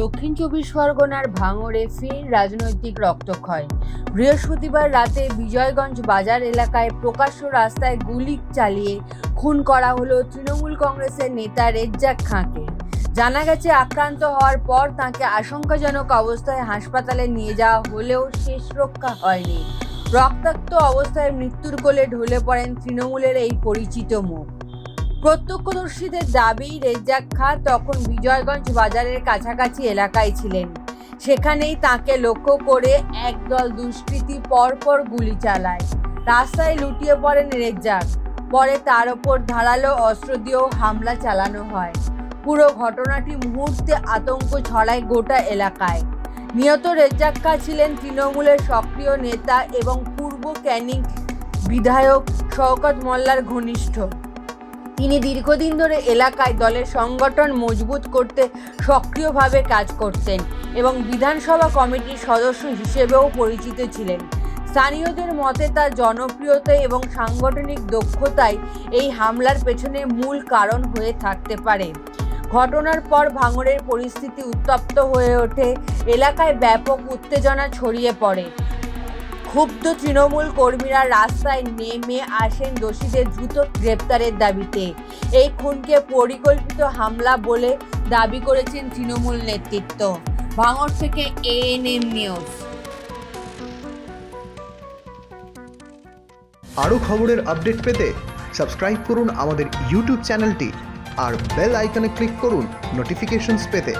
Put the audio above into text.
দক্ষিণ চব্বিশ পরগনার ভাঙড়ে ফের রাজনৈতিক রক্তক্ষয়। বৃহস্পতিবার রাতে বিজয়গঞ্জ বাজার এলাকায় প্রকাশ্য রাস্তায় গুলি চালিয়ে খুন করা হলো তৃণমূল কংগ্রেসের নেতা রেজ্জাক খাঁকে। জানা গেছে, আক্রান্ত হওয়ার পর তাকে আশঙ্কাজনক অবস্থায় হাসপাতালে নিয়ে যাওয়া হলেও শেষ রক্ষা হয়নি। রক্তাক্ত অবস্থায় মৃত্যুর কোলে ঢলে পড়েন তৃণমূলের এই পরিচিত মুখ। প্রত্যক্ষদর্শীদের দাবি, রেজ্জাক খাঁ তখন বিজয়গঞ্জ বাজারের কাছাকাছি এলাকায় ছিলেন। সেখানেই তাকে লক্ষ্য করে একদল দুষ্কৃতী পরপর গুলি চালায়। রাস্তায় লুটিয়ে পড়েন রেজ্জাক। পরে তার ওপর ধারালো অস্ত্র দিয়েও হামলা চালানো হয়। পুরো ঘটনাটি মুহূর্তে আতঙ্ক ছড়ায় গোটা এলাকায়। নিহত রেজ্জাক খাঁ ছিলেন তৃণমূলের সক্রিয় নেতা এবং পূর্ব ক্যানিং বিধায়ক শওকত মোল্লার ঘনিষ্ঠ। তিনি দীর্ঘদিন ধরে এলাকায় দলের সংগঠন মজবুত করতে সক্রিয়ভাবে কাজ করতেন এবং বিধানসভা কমিটির সদস্য হিসেবেও পরিচিত ছিলেন। স্থানীয়দের মতে তার জনপ্রিয়তা এবং সাংগঠনিক দক্ষতাই এই হামলার পেছনে মূল কারণ হয়ে থাকতে পারে। ঘটনার পর ভাঙড়ের পরিস্থিতি উত্তপ্ত হয়ে ওঠে, এলাকায় ব্যাপক উত্তেজনা ছড়িয়ে পড়ে। ক্ষুব্ধ তৃণমূল কর্মীরা রাস্তায় নেমে আসেন দোষীদের দ্রুত গ্রেপ্তারের দাবিতে। এই খুনকে পরিকল্পিত হামলা বলে দাবি করেছেন তৃণমূল নেতৃত্ব। ভাঙর থেকে এএনএম নিউজ। আরও খবরের আপডেট পেতে সাবস্ক্রাইব করুন আমাদের ইউটিউব চ্যানেলটি আর বেল আইকনে ক্লিক করুন নোটিফিকেশনস পেতে।